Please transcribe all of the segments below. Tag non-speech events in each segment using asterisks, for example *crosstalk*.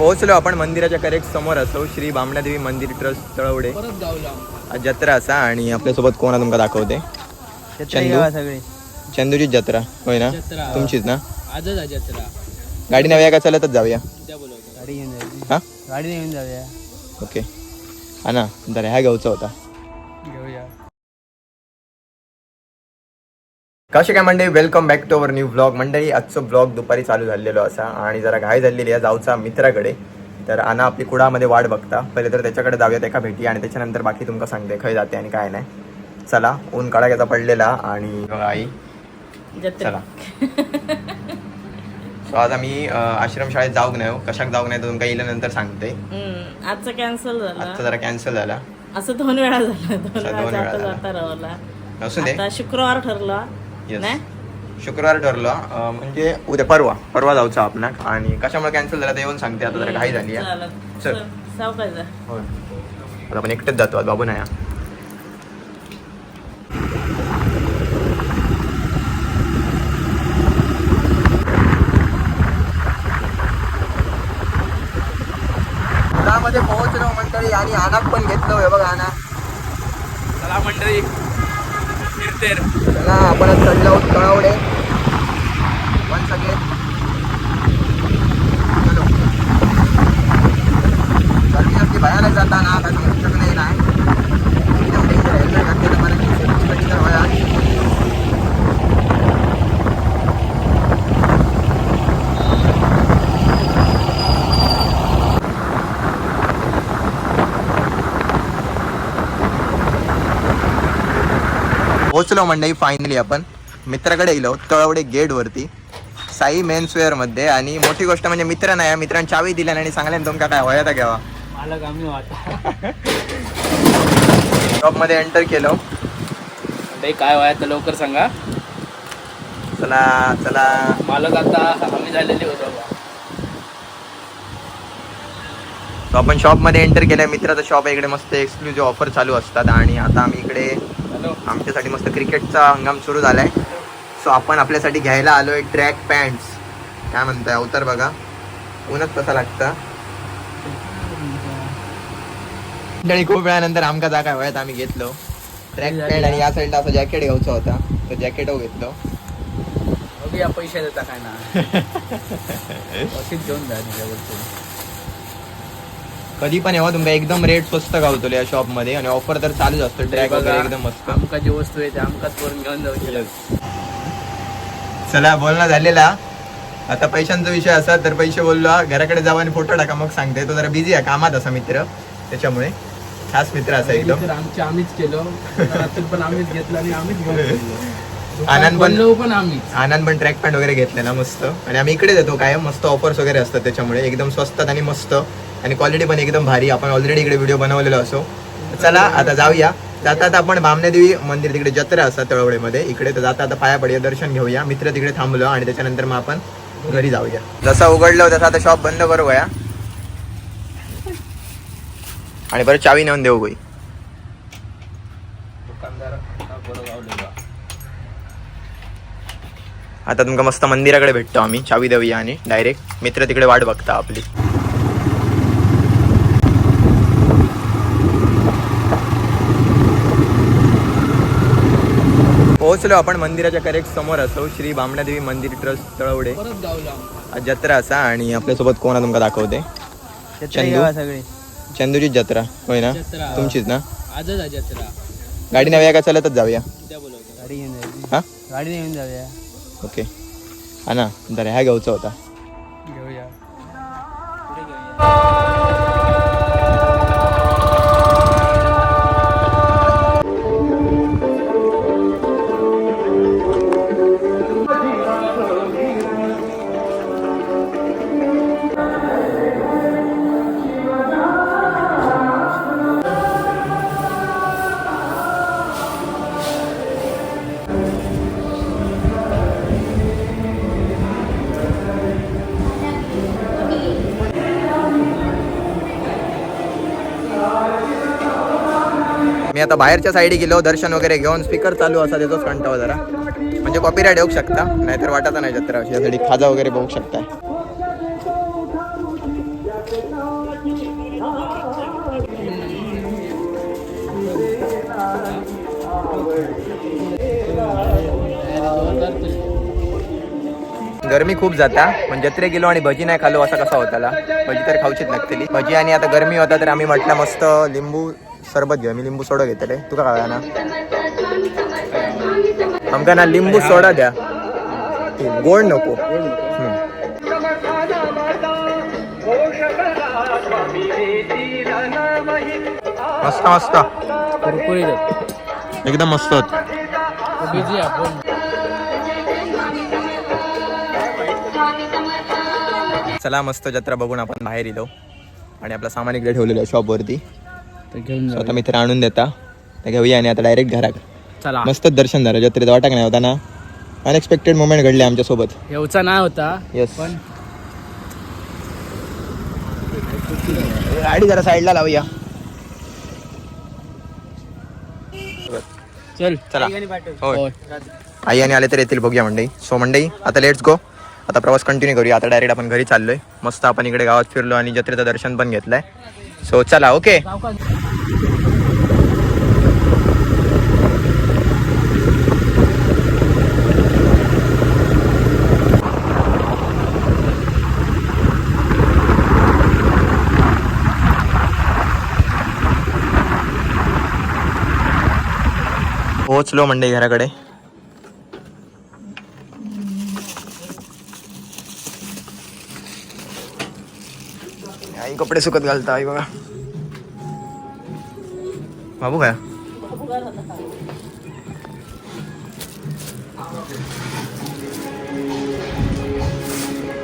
पोहोचलो आपण मंदिराच्या करेक्ट समोर असो श्री बामणादेवी मंदिर ट्रस्ट तळवडे. आज जत्रा असा आणि आपल्यासोबत कोण तुमका दाखवते? चंदू. सगळे. चंदूचीच जत्रा होय ना. तुमचीच ना? आजच जत्रा. गाडी नव्या का चालतच जाऊया? घेऊन हा? गाडी घेऊन जाऊया. ओके. हा ना जरा ह्या गावचा होता. घेऊया. कसे काय मंडळी welcome back to our new blog मंडळी आजचं ब्लॉग दुपारी चालू झालेलो असा आणि जरा घाई झालेली आहे जाऊचा मित्राकडे. तर आणा आपली कुडामध्ये वाट बघता. पहिले तर त्याच्याकडे जाऊयात एका भेटी आणि त्याच्यानंतर बाकी तुमका सांगते खय जाते आणि काय नाही. चला ऊन कडाक्याचा पडलेला आणि बघा आई. चला. सो आज आम्ही आश्रमशाळेत जाऊक नाही हो. कशाक जाऊक नाही तर तुमका येईल्यानंतर सांगते. आजचं कॅन्सल आजचा झालं जरा कॅन्सल झाला. असं दोन वेळा झालं. दोन वेळा शुक्रवार ठरला. नाही शुक्रवार ठरलं. म्हणजे उद्या परवा. परवा जाऊचा आपणाक आणि कशामुळे कॅन्सल झाला ते येऊन सांगते. आता जरा घाई झाली आहे. चल. होय. आता आपण एकटेच जातो. आज बाबू नाही. मध्ये पोहोचलो मंडळी आणि आनाक पण घेतलो. हे बघा आना चला मंडळी. फिरतेर आपण चढला आहोत तळावडे वन सगळे चलो गर्दी असते भयानक जाताना आता तुमच्याकडे नाही नाही एकदम danger आहे. helmet घातलेलं बरं की safety साठी तर होया. पोहोचलो मंडळी फायनली आपण. मित्राकडे गेलो तळवडे गेट वरती. साई मेन्सवेअरमध्ये आणि मोठी गोष्ट म्हणजे मित्र नाही मित्रांनी चावी दिल्या आणि सांगले तुमका काय वया तर घ्यावा मालक आम्ही वाटा शॉपमध्ये एंटर केलो. मंडळी काय व्हाय तर लवकर सांगा. चला चला. मालक आता आम्ही झालेले होतो. आपण शॉपमध्ये एंटर केलंय. मित्राचं शॉप आहे इकडे मस्त एक्सक्लुझिव्ह ऑफर चालू असतात आणि आता आम्ही इकडे आमच्यासाठी मस्त क्रिकेटचा हंगाम सुरू झालाय. सो आपण आपल्यासाठी घ्यायला आलोय ट्रॅक पॅन्ट्स काय म्हणताय? अवतार बघा. ऊनच कसा लागता? खूप वेळानंतर आमका जागा वयात आम्ही घेतलो. ट्रॅक पॅन्ट आणि या साईडला असं जॅकेट घ्यायचा होता. तर जॅकेट घेतलो. बघूया पैसे देता काय ना. *laughs* घेऊन जा कधी पण येवा तुमका एकदम रेट स्वस्त गावतो या शॉपमध्ये आणि ऑफर तर चालूच असतो. ट्रॅक वगैरे एकदम मस्त. आमका जी वस्तू आहे ते आमकाच वरून घेऊन जाऊ चला बोलणं झालेला. आता पैशांचा विषय असा तर पैसे बोललो घराकडे जावा आणि फोटो टाका मग सांगते. तो जरा बिझी आहे कामात असा मित्र त्याच्यामुळे. खास मित्र असा एकदम. आम्हीच केलो. *laughs* पण आम्हीच घेतलं आणि आम्हीच. *laughs* आनंद पण- बोललो पण आम्हीच आनंद पण ट्रॅक पॅन्ट वगैरे घेतलेला मस्त. आणि आम्ही इकडे देतो काय मस्त ऑफर्स वगैरे असतात त्याच्यामुळे. एकदम स्वस्तात आणि मस्त. आणि क्वालिटी पण एकदम भारी. आपण ऑलरेडी इकडे व्हिडिओ बनवलेलो असो. चला आता जाऊया. जाता आता आपण बामनेदेवी मंदिर तिकडे जत्रा असतात तळवडेमध्ये इकडे तर जाता आता पाया पडूया दर्शन घेऊया. मित्र तिकडे थांबलो आणि त्याच्यानंतर मग आपण घरी जाऊया. जसा उघडलं तसा आता शॉप बंद करूया आणि बरं चावी नेऊन देऊ गोई दुकानदार आता तुमका मस्त मंदिराकडे भेटतो आम्ही चावी देऊया आणि डायरेक्ट मित्र तिकडे वाट बघता आपली. पोहोचलो आपण मंदिराच्या करेक्ट समोर असो श्री बामणादेवी मंदिर ट्रस्ट तळवडे जत्रा असा आणि आपल्यासोबत कोण तुमका दाखवते? चंदू. सगळे. चंदूचीच जत्रा होय ना. तुमचीच ना? आजच आहे जत्रा. गाडी नव्या का चालतच जाऊया? घेऊन हा? गाडी घेऊन जाऊया. ओके हा ना जरा ह्या गावचा होता. मी आता बाहेरच्या साईडी गेलो दर्शन वगैरे घेऊन स्पीकर चालू असा देतोच कंटावा जरा. म्हणजे कॉपीराईट येऊ शकता नाहीतर वाटत नाही जत्रा यासाठी खाजा वगैरे बघू शकता. गरमी खूप जाता. पण जत्रे गेलो आणि भजी नाही खालो असा कसा होताला? भजी तर खाऊचीच लागतली. भजी आणि आता गरमी होता तर आम्ही म्हटलं मस्त लिंबू सरबत घेऊ मी लिंबू सोडा घेतले तुका काय ना आमका ना लिंबू सोडा द्या. गोड नको. मस्त मस्त. एकदम मस्त. चला मस्त जत्रा बघून आपण बाहेर येलो आणि आपला सामान इकडे ठेवलेलं आहे शॉपवरती तर घेऊन जाऊ स्वतः मित्र आणून देता. तर घेऊया आणि आता डायरेक्ट घरात. चला. मस्त दर्शन झालं. जत्रेत वाटक नाही होता ना? अनएक्सपेक्टेड मोमेंट घडले आमच्यासोबत. येऊचा नाही होता येस पण गाडी जरा साईडला लावूया. चल. चला. होय. होय. आई आणि आले तर येतील बघूया मंडई सो मंडई आता लेट्स गो आता प्रवास कंटिन्यू करूया. आता डायरेक्ट आपण घरी चाललोय. मस्त आपण इकडे गावात फिरलो आणि जत्रेचं दर्शन पण घेतलंय. सो चला ओके पोहोचलो मंडई घराकडे. कपडे सुकत घालता आई बघा. बाबू काय?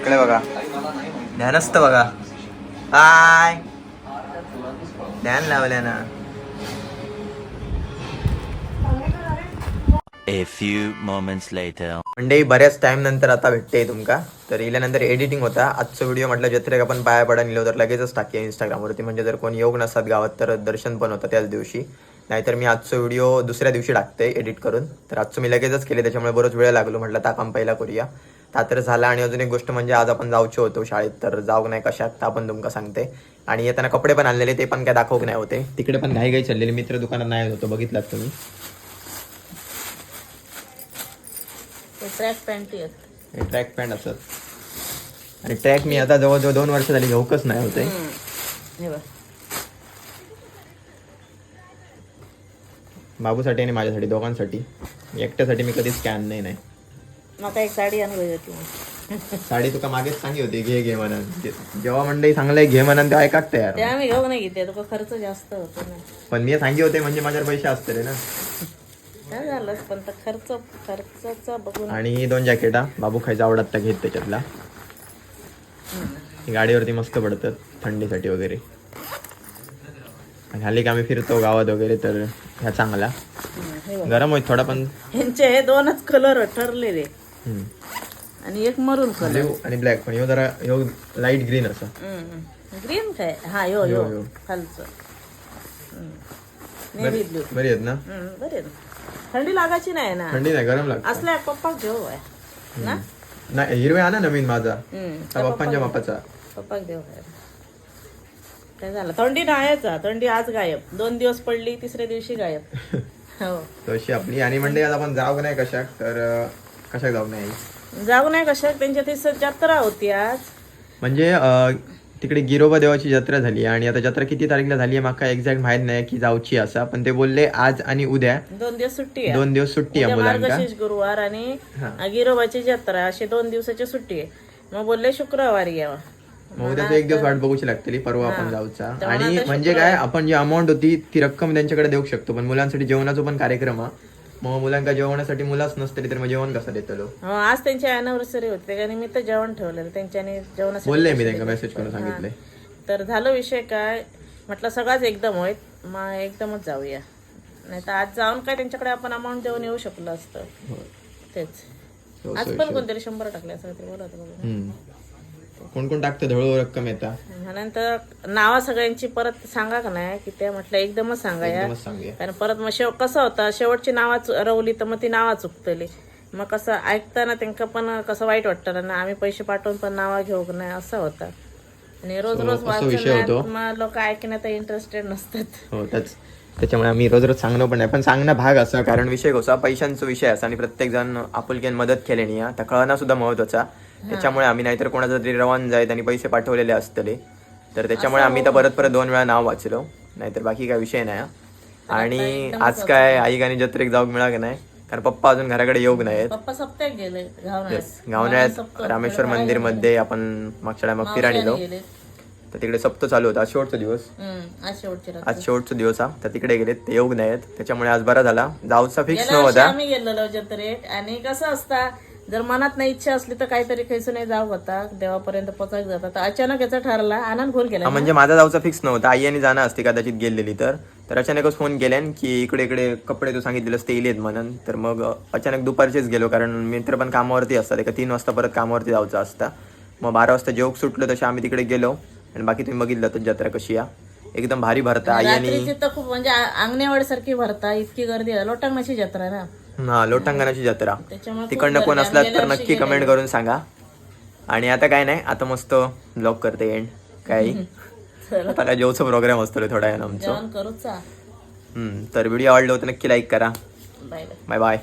इकडे बघा. ध्यानस्त बघा. हाय. ध्यान लावल्या ना. A few moments later. म्हणजे बऱ्याच टाइम नंतर आता भेटते तुमका. तर इल्यानंतर एडिटिंग होता. आजचा व्हिडिओ म्हटलं जत्रेक आपण पाया पडा नेलो तर लगेचच टाकूया इंस्टाग्रामवरती म्हणजे जर कोणी योग नसतात गावात तर दर्शन पण होतं त्याच दिवशी. नाहीतर मी आजचा व्हिडिओ दुसऱ्या दिवशी टाकते एडिट करून. तर आजचं मी लगेचच केले त्याच्यामुळे बरोच वेळ लागलो. म्हटलं ता काम पहिला करूया. ता तर झाला. आणि अजून एक गोष्ट म्हणजे आज आपण जाऊचे होतो शाळेत. तर जाऊ नाही कशात ता आपण तुमका सांगते. आणि येताना कपडे पण आणलेले ते पण काय दाखवू नाही होते. तिकडे पण घाई घाई चाललेले. मित्र दुकानात नाही होतो बघितलात तुम्ही. ट्रॅक पॅन्टी हे ट्रॅक पॅन्ट असत आणि ट्रॅक मी आता जवळजवळ दोन वर्ष झाली घेऊकच नाही होते. बाबूसाठी आणि माझ्यासाठी दोघांसाठी. एकट्यासाठी मी कधीच स्कॅन नाही नाही. एक साडी होती साडी तुका मागेच सांगी होती घे घे म्हणून. जेव्हा मंडळी सांगलंय घे म्हणून तेव्हा ऐकाक ते तयार आम्ही घेऊ नाही घेते तुका खर्च जास्त होतो ना. पण मी सांगी होते म्हणजे माझ्यावर पैसे असते रे ना. काय झालं पण तर खर्च खर्चाचा बघून आणि ही दोन जॅकेटा बाबू खायचा आवडत त्या घेत त्याच्यातला गाडीवरती मस्त पडतात थंडीसाठी वगैरे. आणि हल्ली आम्ही फिरतो गावात वगैरे तर ह्या चांगला गरम होईल थोडा पण ह्यांचे हे दोनच कलर ठरलेले. आणि एक मरून कलर आणि ब्लॅक पण ह्यो जरा ह्यो लाइट ग्रीन असा. ग्रीन काय? हा यो यो यो, यो. खालचं. बरी आहेत ना? बरे ना थंडी लागायची नाही ना. थंडी नाही गरम लागत. असल्या पप्पा घेऊ आहे. ना? नाही हिरवे आणा नवीन माझा. पप्पांच्या मापाचा पप्पा आहे. काय झालं? थंडी नाहीच. थंडी आज गायब. दोन दिवस पडली तिसऱ्या दिवशी गायब. *laughs* हो. तशी आपली. आणि म्हणजे आज आपण जाऊ नाही कशाक तर कशाक जाऊ नाही? जाऊ नाही कशा त्यांच्या ती जत्रा होती आज. म्हणजे तिकडे गिरोबा देवाची जत्रा झाली आणि आता जत्रा किती तारीखला झाली आहे माका एक्झॅक्ट माहीत नाही की जाऊची असा पण ते बोलले आज आणि उद्या. दोन दिवस सुट्टी आहे. दोन दिवस सुट्टी आहे उद्या मार्गशीर्ष गुरुवार आणि. गिरोबाची जत्रा अशी दोन दिवसाची सुट्टी आहे. मग बोलले शुक्रवारी यावं. मग उद्याचं एक दिवस वाट बघूची लागतली परवा आपण जाऊचा. आणि म्हणजे काय आपण जी अमाऊंट होती ती रक्कम त्यांच्याकडे देऊ शकतो पण मुलांसाठी जेवणाचा पण कार्यक्रम हा मग मुलांका जेवणासाठी मुलाच नसतली तर मग जेवण कसं देतलो हो आज त्यांची अॅनिव्हर्सरी होती त्या निमित्त जेवण ठेवलेलं त्यांच्यानी जेवणासाठी बोलले मी त्यांना मेसेज करून सांगितलंय तर झालं विषय काय? म्हटलं सगळाच एकदम होय मग एकदमच जाऊया. नाही तर आज जाऊन काय त्यांच्याकडे आपण अमाऊंट देऊन येऊ शकलो असतं. तेच. हो, आज पण कोणतरी शंभर टाकले असं ते बोलत होते बघा. हम्म. कोण कोण टाकतं? धळू रक्कम येता. नंतर नावा सगळ्यांची परत सांगा का नाही? की ते म्हटलं एकदमच सांगा या. एकदमच सांगूया. कारण परत मग शेव कसं होतं? शेवटची नावा चु- रवली तर मग ती नावा चुकतली. मग कसं ऐकताना त्यांना पण कसं वाईट वाटतं ना? आम्ही पैसे पाठवून पण नावा घेऊ का नाही? असं होतं. आणि रोज So, रोज असा विषय होतो. वाचण्यात लोक ऐकण्यात इंटरेस्टेड नसतात. हो त्याच त्याच्यामुळे आम्ही रोज रोज सांगणं पण नाही. पण सांगणं भाग असा कारण विषय कसा पैशांचा विषय असा. आणि प्रत्येक जण आपुलकीन मदत केल्याने या त्या कळणं सुद्धा महत्त्वाचा त्याच्यामुळे आम्ही नाहीतर कोणाचा तरी रवान जायत आणि पैसे पाठवलेले असतले. तर त्याच्यामुळे आम्ही तर परत परत दोन वेळा नाव वाचलो. नाहीतर बाकी काय विषय नाही. आणि आज काय आई गाणी जत्रेक जाऊक मिळा की नाही? कारण पप्पा अजून घराकडे योग नाहीत गेले गावण्यात रामेश्वर मंदिरमध्ये आपण मागच्या टायमात फिराणीलो गेले तर तिकडे सप्त चालू होता आज शेवटचा दिवस. आज शेवटची दिवस हा. तर तिकडे गेलेत ते योग नाहीत त्याच्यामुळे आज बरा झाला. जाऊचा फिक्स नव्हता आणि कसं असता जर मनात नाही इच्छा असली तर काहीतरी खैसून नाही जाऊ होता देवापर्यंत पोचायला जातात. तर अचानक याचा ठरला आनंद फोन केला म्हणजे माझा जाऊचा फिक्स नव्हता. आई आणि जाणं असते कदाचित गेलेली तर. तर अचानकच फोन केल्यान की इकडे इकडे कपडे तू सांगितलेलंस ते इलेत म्हणून. तर मग अचानक दुपारचेच गेलो कारण मित्र पण कामावरती असतात. एका तीन वाजता परत कामावरती जायचं असता. मग बारा वाजता जेवक सुटलं तसे आम्ही तिकडे गेलो. आणि बाकी तुम्ही बघितलं तर जत्रा कशी या. एकदम भारी भरता. आई आणि खूप म्हणजे अंगणेवाडी सारखी भरता. इतकी गर्दी लोटांगणाची जत्रा ना. हा लोटांगणाची जत्रा. त्याच्यामुळे खूप तिकडनं कोण गर्दी. असलात आम्ही तर गेल्या वर्षी नक्की कमेंट करून सांगा. आणि आता काय नाही आता मस्त ब्लॉग करते एंड काय *laughs* चला, आता काय जेवचा प्रोग्राम असतो रे थोड्या वेळानं आमचं. जेवण करूचा. हम्म, तर व्हिडिओ आवडला तर नक्की लाईक करा. Bye bye. Bye bye